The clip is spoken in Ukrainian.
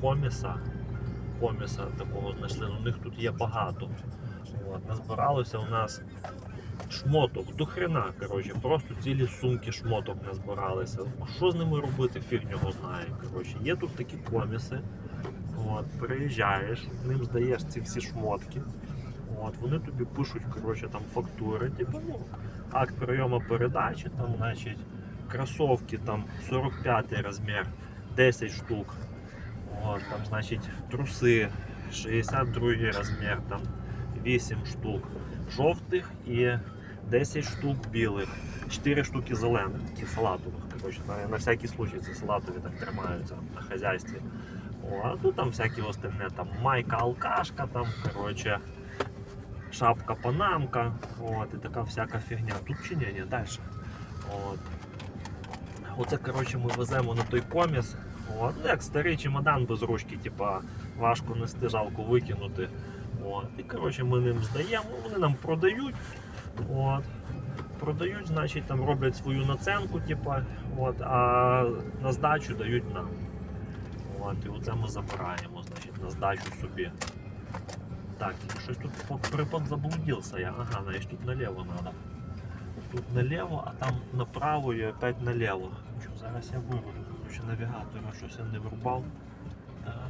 коміса. Коміса такого знайшли. Ну, у них тут є багато. От, назбиралося у нас шмоток до хрена, коротше, просто цілі сумки шмоток назбиралися. Що з ними робити, фіг його знає. Коротше, є тут такі коміси. От, приїжджаєш, ним здаєш ці всі шмотки. От, вони тобі пишуть коротше, там фактури, типу, ну, акт прийому передачі, там, значить, кросовки там 45 розмір, 10 штук. От, там, значить, труси 62 розмір, там 8 штук жовтих і 10 штук білих, 4 штуки зелених, такі салатових. Коротше, на, на всякий случай це салатові так тримаються на хазяйстві. О, а тут там всякі остальне, там майка алкашка, там, коротше, шапка панамка, от, і така всяка фігня. Тут чи ні, ні, далі. От. Оце, коротше, ми веземо на той коміс. От. Ну, як старий чемодан без ручки, типа важко нести, жалко викинути. От. І коротше, ми ним здаємо, вони нам продають. От. Продають, значить, там роблять свою наценку, типа, от, а на здачу дають нам. От, і оце ми забираємо, значить, на здачу собі. Так, щось тут припад заблудився я. Ага, значить тут наліво треба. Тут наліво, а там направо і опять наліво. Що, зараз я вирушу навігатора щось я не врубав. Так.